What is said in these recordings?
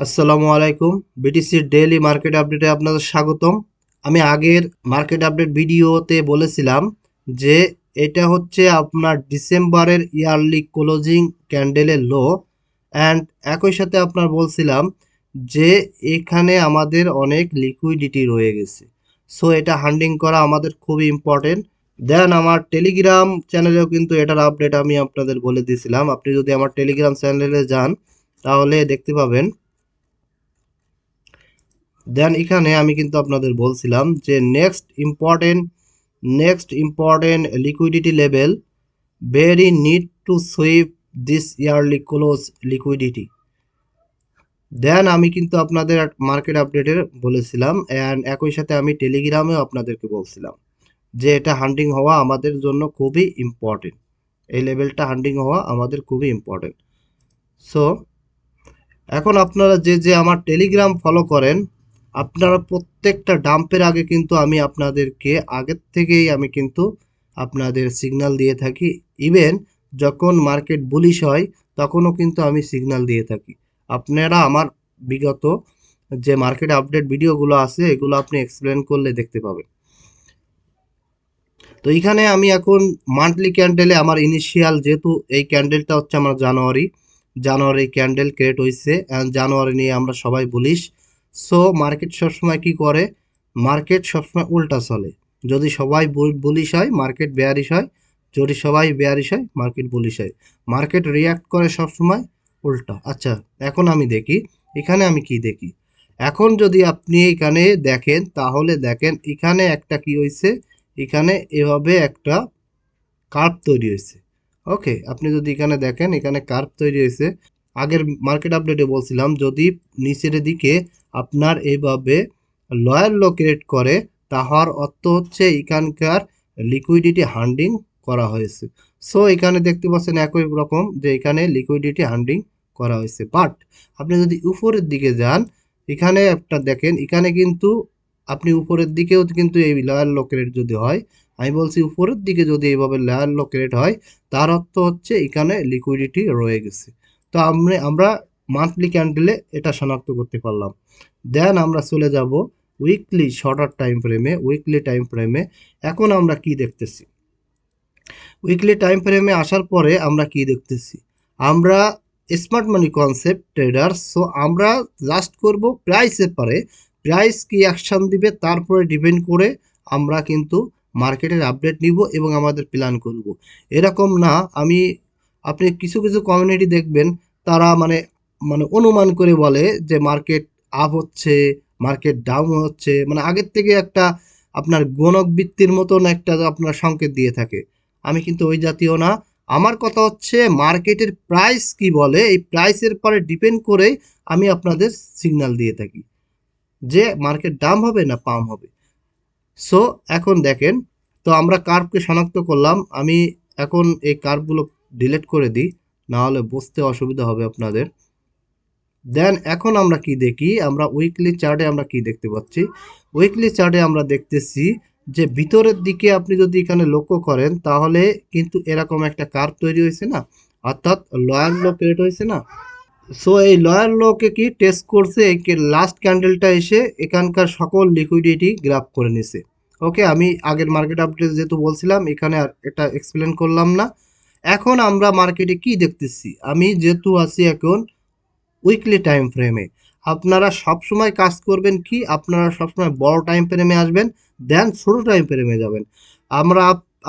আসসালামু আলাইকুম। বিটিসির daily market আপডেটে আপনাদের স্বাগতম। আমি আগের মার্কেট আপডেট ভিডিওতে বলেছিলাম যে এটা হচ্ছে আপনার ডিসেম্বরের ইয়ারলি ক্লোজিং ক্যান্ডেলের লো। অ্যান্ড একই সাথে আপনার বলছিলাম যে এখানে আমাদের অনেক লিকুইডিটি রয়ে গেছে। সো এটা হান্ডিং করা আমাদের খুবই ইম্পর্টেন্ট দেন আমার টেলিগ্রাম চ্যানেলেও কিন্তু এটার আপডেট আমি আপনাদের বলে দিয়েছিলাম। আপনি যদি আমার টেলিগ্রাম চ্যানেলে যান, তাহলে দেখতে পাবেন দেন এখানে আমি কিন্তু আপনাদের বলছিলাম যে next important next important liquidity level very need to sweep this yearly close liquidity then আমি কিন্তু আপনাদের মার্কেট আপডেটের বলেছিলাম অ্যান্ড একই সাথে আমি টেলিগ্রামেও আপনাদেরকে বলছিলাম যে এটা হান্ডিং হওয়া আমাদের জন্য খুবই ইম্পর্টেন্ট এই লেভেলটা হান্ডিং হওয়া আমাদের খুবই ইম্পর্টেন্ট সো এখন আপনারা যে যে আমার টেলিগ্রাম ফলো করেন আপনারা প্রত্যেকটা ডাম্পের আগে কিন্তু আমি আপনাদেরকে আগের থেকেই আমি কিন্তু আপনাদের সিগনাল দিয়ে থাকি। ইভেন যখন মার্কেট বুলিশ হয়, তখনও কিন্তু আমি সিগনাল দিয়ে থাকি। আপনারা আমার বিগত যে মার্কেট আপডেট ভিডিওগুলো আছে, এগুলো আপনি এক্সপ্লেন করলে দেখতে পাবেন। তো এখানে আমি এখন মান্থলি ক্যান্ডেলে আমার ইনিশিয়াল যেহেতু এই ক্যান্ডেলটা হচ্ছে আমার জানুয়ারি জানুয়ারি ক্যান্ডেল ক্রিয়েট হয়েছে অ্যান্ড জানুয়ারি নিয়ে আমরা সবাই বলিস সো মার্কেট সবসময় কি করে? মার্কেট সবসময় উল্টা চলে। যদি সবাই বুলিশ হয় মার্কেট বেয়ারিশ হয়। যদি সবাই বেয়ারিশ হয় মার্কেট বুলিশ হয়। মার্কেট রিয়াক্ট করে সবসময় উল্টা। আচ্ছা এখন আমি দেখি। এখানে আমি কি দেখি? এখন যদি আপনি এখানে দেখেন, তাহলে দেখেন এখানে একটা কি হয়েছে এখানে এভাবে একটা কার্ভ তৈরি হয়েছে ওকে আপনি যদি এখানে দেখেন, এখানে কার্ভ তৈরি হয়েছে আগের মার্কেট আপডেটে বলছিলাম, যদি নিচের দিকে আপনার এইভাবে লয়ার লো ক্রিয়েট করে, তাহার অর্থ হচ্ছে এখানকার লিকুইডিটি হান্ডিং করা হয়েছে। সো এখানে দেখতে পাচ্ছেন একই রকম যে এখানে লিকুইডিটি হান্ডিং করা হয়েছে। বাট আপনি যদি উপরের দিকে যান, এখানে একটা দেখেন, এখানে কিন্তু আপনি উপরের দিকেও কিন্তু এই লয়ার লো ক্রিয়েট যদি হয়, আমি বলছি উপরের দিকে যদি এইভাবে লেয়ার লো ক্রিয়েট হয়, তার অর্থ হচ্ছে এখানে লিকুইডিটি রয়ে গেছে। তো আমরা আমরা মান্থলি ক্যান্ডেলে এটা শনাক্ত করতে পারলাম। দেন আমরা চলে যাব উইকলি শর্টার টাইম ফ্রেমে উইকলি টাইম ফ্রেমে এখন আমরা কি দেখতেছি? উইকলি টাইম ফ্রেমে আসার পরে আমরা কি দেখতেছি? আমরা smart money concept trader so আমরা জাস্ট করব প্রাইসের পরে। প্রাইস কি অ্যাকশন দিবে তারপরে ডিপেন্ড করে আমরা কিন্তু মার্কেটের আপডেট নিব এবং আমাদের প্ল্যান করব। এরকম না, আমি, আপনি কিছু কিছু কমিউনিটি দেখবেন তারা মানে মানে অনুমান করে বলে যে মার্কেট আপ হচ্ছে মার্কেট ডাউন হচ্ছে। মানে আগের থেকে একটা আপনার গণক বৃত্তির মতন একটা আপনার সংকেত দিয়ে থাকে। আমি কিন্তু ওই জাতীয় না। আমার কথা হচ্ছে মার্কেটের প্রাইস কি বলে, এই প্রাইসের পরে ডিপেন্ড করেই আমি আপনাদের সিগন্যাল দিয়ে থাকি। যে মার্কেট ডাম হবে না পাম হবে। সো এখন দেখেন, তো আমরা কার্ভকে শনাক্ত করলাম। আমি এখন এই কার্ভগুলো ডিলিট করে দিই। না হলে বুঝতে অসুবিধা হবে আপনাদের। দেন এখন আমরা কি দেখি? আমরা উইকলি চার্টে আমরা কি দেখতে পাচ্ছি? উইকলি চার্টে আমরা দেখতেছি যে ভিতরের দিকে আপনি যদি এখানে লক্ষ্য করেন, তাহলে কিন্তু এরকম একটা কার্ভ তৈরি হয়েছে না? অর্থাৎ লয়ার লো ক্রিয়েট হয়েছে না? সো এই লয়ার লোকে কি টেস্ট করছে? লাস্ট ক্যান্ডেলটা এসে এখানকার সকল লিকুইডিটি গ্রাফ করে নিছে। ওকে আমি আগের মার্কেট আপডেট যেহেতু বলছিলাম, এখানে আর এটা এক্সপ্লেন করলাম না। এখন আমরা মার্কেটে কি দেখতেছি? আমি যেহেতু আছি এখন উইকলি টাইম ফ্রেমে আপনারা সব সময় কাজ করবেন কি? আপনারা সবসময় বড় টাইম ফ্রেমে আসবেন দেন ছোটো টাইম ফ্রেমে যাবেন। আমরা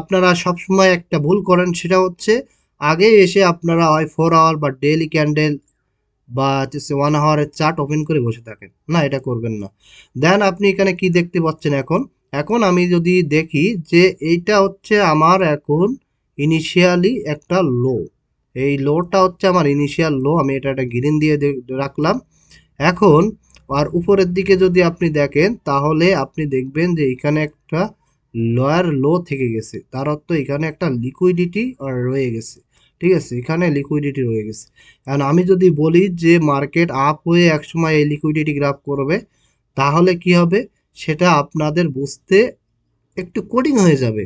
আপনারা সব সময় একটা ভুল করেন, সেটা হচ্ছে আগে এসে আপনারা হয় ফোর আওয়ার বা ডেলি ক্যান্ডেল বা হচ্ছে ওয়ান আওয়ারের চার্ট ওপেন করে বসে থাকেন। না, এটা করবেন না। দেন আপনি এখানে কি দেখতে পাচ্ছেন এখন? এখন আমি যদি দেখি যে এইটা হচ্ছে আমার এখন ইনিশিয়ালি একটা লো এই লোটা হচ্ছে আমার ইনিশিয়াল লো আমি এটা একটা গ্রিন দিয়ে রাখলাম। এখন, আর উপরের দিকে যদি আপনি দেখেন, তাহলে আপনি দেখবেন যে এখানে একটা লয়ার লো থেকে গেছে। তার অর্থ এখানে একটা লিকুইডিটি রয়ে গেছে। ঠিক আছে? এখানে লিকুইডিটি রয়ে গেছে। কারণ আমি যদি বলি যে মার্কেট আপ হয়ে একসময় এই লিকুইডিটি গ্রাফ করবে, তাহলে কি হবে? সেটা আপনাদের বুঝতে একটু কোডিং হয়ে যাবে।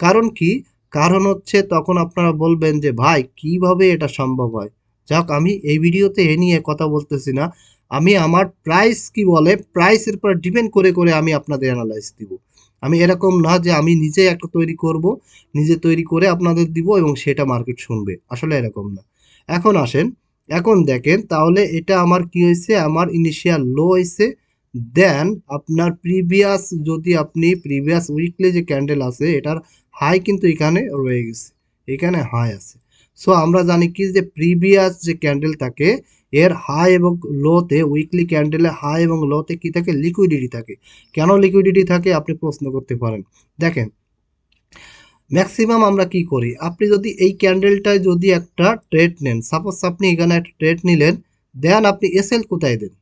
কারণ কি? কারণ হচ্ছে তখন আপনারা বলবেন যে, ভাই, কীভাবে এটা সম্ভব হয়? যাক, আমি এই ভিডিওতে এ নিয়ে কথা বলতেছি না। আমি আমার প্রাইস কি বলে প্রাইসের উপর ডিপেন্ড করে করে আমি আপনাদের অ্যানালাইজ দিব। আমি এরকম না যে আমি নিজে একটা তৈরি করব, নিজে তৈরি করে আপনাদের দিব এবং সেটা মার্কেট শুনবে। আসলে এরকম না। এখন আসেন, এখন দেখেন, তাহলে এটা আমার কি হয়েছে? আমার ইনিশিয়াল লো হয়েছে। দেন আপনার প্রিভিয়াস যদি আপনি প্রিভিয়াস উইকলি যে ক্যান্ডেল আছে, এটার হাই কিন্তু এখানে রয়ে গেছে, এখানে হাই আছে। সো আমরা জানি কি যে প্রিভিয়াস যে ক্যান্ডেল থাকে, এর হাই এবং লোতে উইকলি ক্যান্ডেলে হাই এবং লোতে কি থাকে? লিকুইডিটি থাকে। কেন লিকুইডিটি থাকে? আপনি প্রশ্ন করতে পারেন। দেখেন ম্যাক্সিমাম আমরা কি করি? আপনি যদি এই ক্যান্ডেলটায় যদি একটা ট্রেড নেন সাপোজ আপনি এখানে একটা ট্রেড নিলেন দেন আপনি এসএল কোথায় দেন?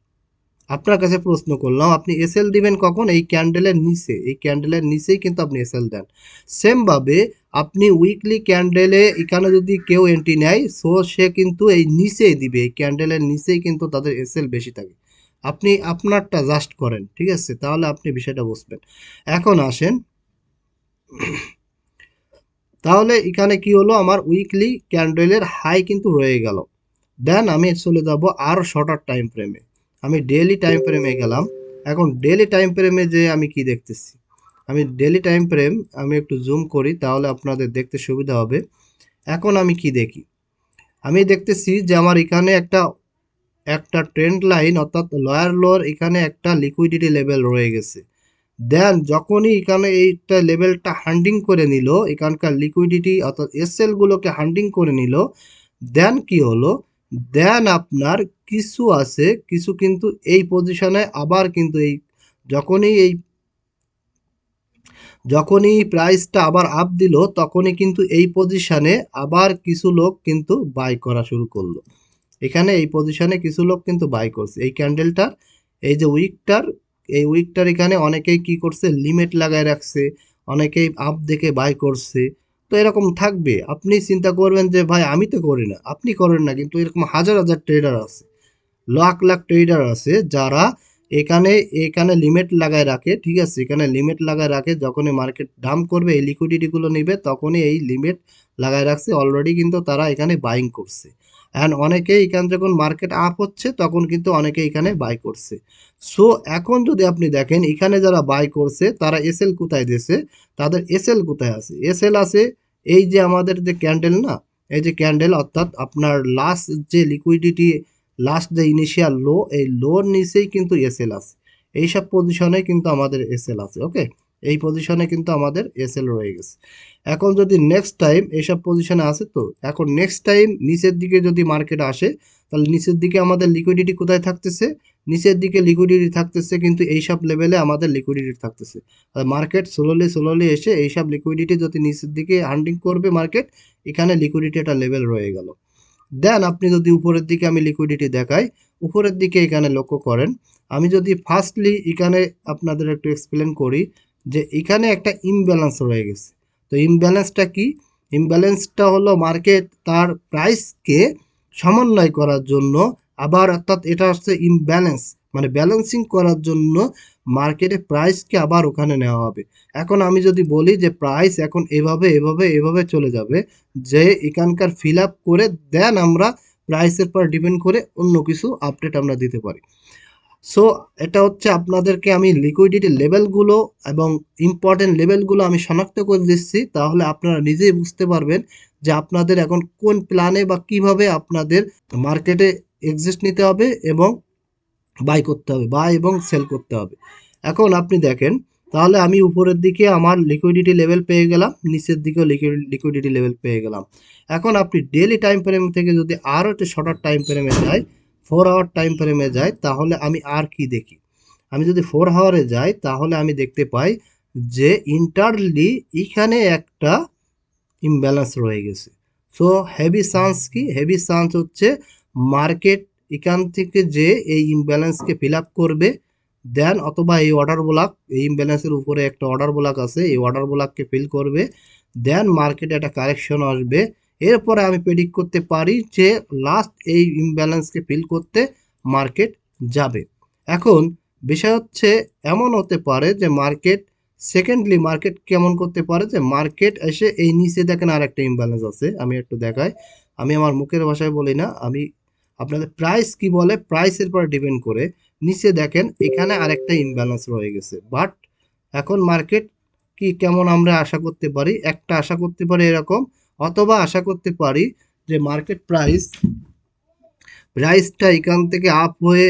আপনার কাছে প্রশ্ন করলাম, আপনি এসএল দিবেন কখন? এই ক্যান্ডেলের নিচে। এই ক্যান্ডেলের নিচেই কিন্তু আপনি এসএল দেন। সেমভাবে আপনি উইকলি ক্যান্ডেলে এখানে যদি কেউ এন্ট্রি নেয় সো সে কিন্তু এই নিচেই দিবে। এই ক্যান্ডেলের নিচেই কিন্তু তাদের এসএল বেশি থাকে। আপনি আপনারটা জাস্ট করেন, ঠিক আছে? তাহলে আপনি বিষয়টা বুঝবেন। এখন আসেন। তাহলে এখানে কি হলো? আমার উইকলি ক্যান্ডেলের হাই কিন্তু রয়ে গেল। দেন আমি চলে যাব আরও শর্টার টাইম ফ্রেমে আমি ডেলি টাইম ফ্রেমে গেলাম। এখন ডেলি টাইম ফ্রেমে যে আমি কি দেখতেছি? আমি ডেলি টাইম ফ্রেম আমি একটু জুম করি, তাহলে আপনাদের দেখতে সুবিধা হবে। এখন আমি কি দেখি? আমি দেখতেছি যে আমার এখানে একটা একটা ট্রেন্ড লাইন অর্থাৎ লয়ার লোয়ার এখানে একটা লিকুইডিটি লেভেল রয়ে গেছে। দেন যখনই এখানে এইটা লেভেলটা হান্ডিং করে নিল, এখানকার লিকুইডিটি অর্থাৎ এসএল গুলোকে হান্ডিং করে নিল দেন কি হলো? দেন আপনার কিছু আছে, কিছু কিন্তু এই পজিশনে আবার কিন্তু এই যখনই এই যখনই প্রাইসটা আবার আপ দিল, তখনই কিন্তু এই পজিশনে আবার কিছু লোক কিন্তু বাই করা শুরু করল। এখানে এই পজিশনে কিছু লোক কিন্তু বাই করছে। এই ক্যান্ডেলটার এই যে উইকটার এই উইকটার এখানে অনেকেই কি করছে? লিমিট লাগায় রাখছে, অনেকেই আপ দেখে বাই করছে। তো এরকম থাকবে। আপনি চিন্তা করবেন যে, ভাই, আমি তো করি না। আপনি করেন না, কিন্তু এরকম হাজার হাজার ট্রেডার আছে, লাখ লাখ ট্রেডার আছে, যারা এখানে এখানে লিমিট লাগায় রাখে, ঠিক আছে? এখানে লিমিট লাগায় রাখে, যখনই মার্কেট দাম করবে, এই লিকুইডিটিগুলো নেবে, তখনই এই লিমিট লাগায় রাখছে। অলরেডি কিন্তু তারা এখানে বাইং করছে। অ্যান্ড অনেকে এখানে যখন মার্কেট আপ হচ্ছে, তখন কিন্তু অনেকে এখানে বাই করছে। সো এখন যদি আপনি দেখেন, এখানে যারা বাই করছে, তারা এসএল কোথায় দিয়েছে? তাদের এসএল কোথায় আছে? এসএল আছে এই যে আমাদের যে ক্যান্ডেল না, এই যে ক্যান্ডেল অর্থাৎ আপনার লাস্ট যে লিকুইডিটি লাস্ট যে ইনিশিয়াল লো এই লোর নিচেই কিন্তু এসএল আছে। এইসব পজিশনে কিন্তু আমাদের এসএল আছে ওকে এই পজিশনে কিন্তু আমাদের এসএল রয়ে গেছে। এখন যদি নেক্সট টাইম এইসব পজিশনে আসে তো, এখন নেক্সট টাইম নিচের দিকে যদি মার্কেট আসে, তাহলে নিচের দিকে আমাদের লিকুইডিটি কোথায় থাকতেছে? নিচের দিকে লিকুইডিটি থাকতেছে কিন্তু এইসব লেভেলে আমাদের লিকুইডিটি থাকতেছে। মার্কেট স্লোলি স্লোলি এসে এইসব লিকুইডিটি যদি নিচের দিকে হান্ডিং করবে মার্কেট এখানে লিকুইডিটি একটা লেভেল রয়ে গেল। দেন আপনি যদি উপরের দিকে আমি লিকুইডিটি দেখাই, উপরের দিকে এখানে লক্ষ্য করেন, আমি যদি ফার্স্টলি এখানে আপনাদের একটু এক্সপ্লেন করি যে এখানে একটা ইমব্যালেন্স রয়ে গেছে। তো ইমব্যালেন্সটা কি? ইমব্যালেন্সটা হলো মার্কেট তার প্রাইসকে সমন্বয় করার জন্য আবার অর্থাৎ এটা হচ্ছে ইমব্যালেন্স মানে ব্যালেন্সিং করার জন্য মার্কেটে প্রাইসকে আবার ওখানে নেওয়া হবে। এখন আমি যদি বলি যে প্রাইস এখন এভাবে এভাবে এভাবে চলে যাবে যে এখানকার ফিল করে দেন আমরা প্রাইসের পর ডিপেন্ড করে অন্য কিছু আপডেট আমরা দিতে পারি। সো এটা হচ্ছে আপনাদেরকে আমি লিকুইডিটি লেভেলগুলো এবং ইম্পর্টেন্ট লেভেলগুলো আমি শনাক্ত করে দিচ্ছি। তাহলে আপনারা নিজেই বুঝতে পারবেন যে আপনাদের এখন কোন প্ল্যানে বা কীভাবে আপনাদের মার্কেটে এক্সিস্ট নিতে হবে এবং বাই করতে হবে বাই এবং সেল করতে হবে। এখন আপনি দেখেন, তাহলে আমি উপরের দিকে আমার লিকুইডিটি লেভেল পেয়ে গেলাম, নিচের দিকেও লিকুইডিটি লেভেল পেয়ে গেলাম। এখন আপনি ডেলি টাইম ফ্রেম থেকে যদি আরও একটু শর্টার টাইম ফ্রেমে যাই ফোর আওয়ার টাইম ফ্রেমে যাই, তাহলে আমি আর কি দেখি? আমি যদি ফোর আওয়ারে যাই, তাহলে আমি দেখতে পাই যে ইন্টারলি এখানে একটা ইমব্যালেন্স রয়ে গেছে। সো হেভি চান্স কি? হেভি চান্স হচ্ছে মার্কেট এখান থেকে যে এই ইমব্যালেন্সকে ফিল আপ করবে দেন অথবা এই অর্ডার ব্লক এই ইমব্যালেন্সের উপরে একটা অর্ডার ব্লক আছে, এই অর্ডার ব্লককে ফিল করবে দেন মার্কেটে একটা কারেকশন আসবে এরপরে আমি প্রেডিক্ট করতে পারি যে লাস্ট এই ইমব্যালেন্সকে ফিল করতে মার্কেট যাবে। এখন বিষয় হচ্ছে এমন হতে পারে যে মার্কেট সেকেন্ডলি মার্কেট কেমন করতে পারে যে মার্কেট এসে এই নিচে দেখেন আর একটা ইমব্যালেন্স আছে, আমি একটু দেখাই। আমি আমার মুখের ভাষায় বলি না, আমি আপনাদের প্রাইস কি বলে প্রাইসের পরে ডিপেন্ড করে। নিচে দেখেন এখানে আরেকটা ইমব্যালেন্স রয়ে গেছে বাট এখন মার্কেট কি কেমন আমরা আশা করতে পারি? একটা আশা করতে পারি এরকম অথবা আশা করতে পারি যে মার্কেট প্রাইস প্রাইসটা এখান থেকে আপ হয়ে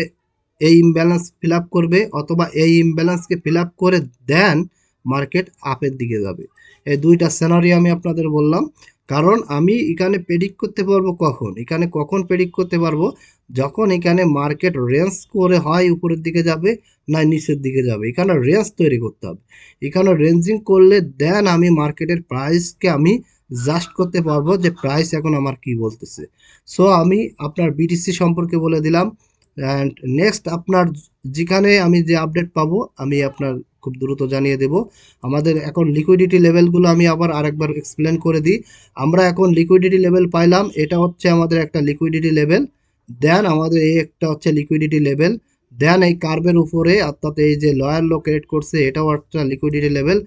এই ইমব্যালেন্স ফিল করবে অথবা এই ইমব্যালেন্সকে ফিল করে দেন মার্কেট আপের দিকে যাবে। এই দুইটা সিনারি আমি আপনাদের বললাম। কারণ আমি এখানে প্রেডিক্ট করতে পারব কখন? এখানে কখন প্রেডিক্ট করতে পারব? যখন এখানে মার্কেট রেঞ্জ করে হয় উপরের দিকে যাবে না নিচের দিকে যাবে? এখানে রেঞ্জ তৈরি করতে হবে। এখানে রেঞ্জিং করলে দেন আমি মার্কেটের প্রাইসকে আমি জাস্ট করতে পারব যে প্রাইস এখন আমার কি বলতেছে। সো আমি আপনার বিটিসি সম্পর্কে বলে দিলাম। অ্যান্ড নেক্সট আপনার যেখানে আমি যে আপডেট পাবো, আমি আপনার খুব দ্রুত জানিয়ে দেব। আমাদের এখন লিকুইডিটি লেভেলগুলো আমি আবার আরেকবার এক্সপ্লেন করে দিই। আমরা এখন লিকুইডিটি লেভেল পাইলাম, এটা হচ্ছে আমাদের একটা লিকুইডিটি লেভেল দেন আমাদের এই একটা হচ্ছে লিকুইডিটি লেভেল দেন এই কার্ভের উপরে, অর্থাৎ এই যে লয়ার লো ক্রিয়েট করছে, এটাও একটা লিকুইডিটি লেভেল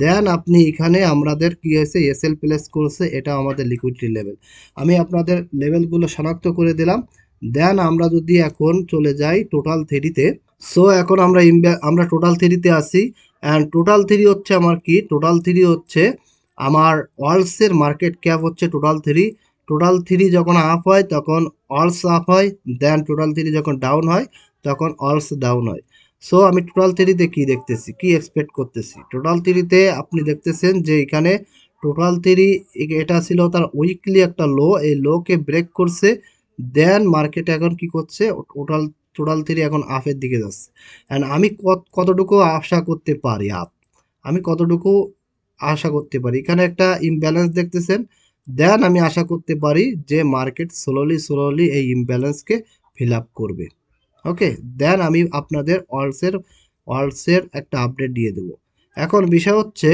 দেন আপনি এখানে আমাদের কি হয়েছে এসএল প্লেস করছে, এটা আমাদের লিকুইডিটি লেভেল আমি আপনাদের লেভেলগুলো শনাক্ত করে দিলাম। দেন আমরা যদি এখন চলে যাই টোটাল থ্রিতে সো এখন আমরা আমরা টোটাল থ্রিতে আসি অ্যান্ড টোটাল থ্রি হচ্ছে আমার কি? টোটাল থ্রি হচ্ছে আমার অলসের মার্কেট ক্যাপ হচ্ছে টোটাল থ্রি টোটাল থ্রি যখন আপ হয়, তখন অলস আপ হয়। দেন টোটাল থ্রি যখন ডাউন হয় তখন অলস ডাউন হয়। সো আমি টোটাল থ্রিতে কি দেখতেছি? কি এক্সপেক্ট করতেছি? টোটাল থ্রিতে আপনি দেখতেছেন যে এখানে টোটাল থ্রি এটা ছিল তার উইকলি একটা লো এই লোকে ব্রেক করছে। দেন মার্কেট এখন কি করছে? টোটাল টোটাল থ্রি এখন আপের দিকে যাচ্ছে। অ্যান্ড আমি কত, কতটুকু আশা করতে পারি? আপ আমি কতটুকু আশা করতে পারি? এখানে একটা ইমব্যালেন্স দেখতেছেন। দেন আমি আশা করতে পারি যে মার্কেট স্লোলি স্লোলি এই ইমব্যালেন্সকে ফিল আপ করবে। ওকে দেন আমি আপনাদের অলসের অলসের একটা আপডেট দিয়ে দেবো। এখন বিষয় হচ্ছে,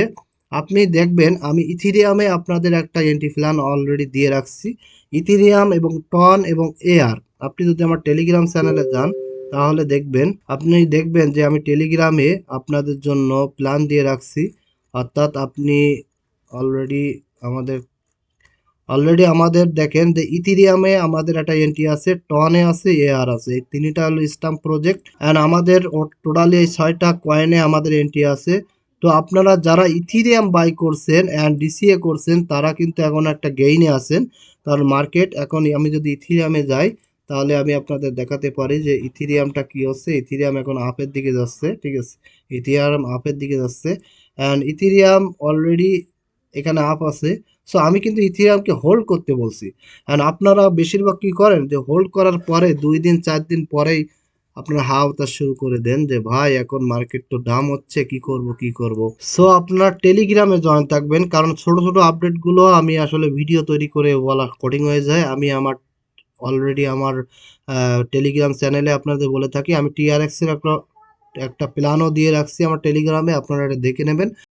আপনি দেখবেন আমি ইথিরিয়ামে আপনাদের একটা এন্ট্রি প্ল্যান অলরেডি দিয়ে রাখছি। ইথিরিয়াম এবং টন এবং এআর আপনি যদি আমার টেলিগ্রাম চ্যানেলে যান, তাহলে দেখবেন, আপনি দেখবেন যে আমি টেলিগ্রামে আপনাদের জন্য প্ল্যান দিয়ে রাখছি। অর্থাৎ আপনি অলরেডি আমাদের অলরেডি আমাদের দেখেন যে ইথিরিয়ামে আমাদের একটা এন্ট্রি আছে টনে আছে এআর আছে। এই তিনটা হলো স্টাম্প প্রজেক্ট অ্যান্ড আমাদের টোটালি এই ছয়টা কয়েনে আমাদের এন্ট্রি আছে। তো আপনারা যারা ইথিরিয়াম বাই করছেন অ্যান্ড ডিসিএ করছেন, তারা কিন্তু এখন একটা গেইনে আছেন। কারণ মার্কেট এখন আমি যদি ইথিরিয়ামে যাই, তাহলে আমি আপনাদের দেখাতে পারি যে ইথিরিয়ামটা কি হচ্ছে। ইথিরিয়াম এখন আপের দিকে যাচ্ছে, ঠিক আছে? ইথিরিয়াম আপের দিকে যাচ্ছে। অ্যান্ড ইথিরিয়াম অলরেডি এখানে আপ আছে। সো আমি কিন্তু ইথিরিয়ামকে হোল্ড করতে বলছি। অ্যান্ড আপনারা বেশিরভাগ কী করেন? যে হোল্ড করার পরে দুই দিন, চার দিন পরেই আপনারা হা শুরু করে দেন যে, ভাই, এখন মার্কেট তো দাম হচ্ছে, কি করব কি করব? সো আপনারা টেলিগ্রামে জয়েন থাকবেন। কারণ ছোট ছোট আপডেটগুলো আমি আসলে ভিডিও তৈরি করে বলা কঠিন হয়ে যায়। আমি আমার অলরেডি আমার টেলিগ্রাম চ্যানেলে আপনাদের বলে থাকি। আমি টিআরএক্সের একটা একটা প্ল্যানও দিয়ে রাখছি আমার টেলিগ্রামে আপনারা এটা দেখে নেবেন।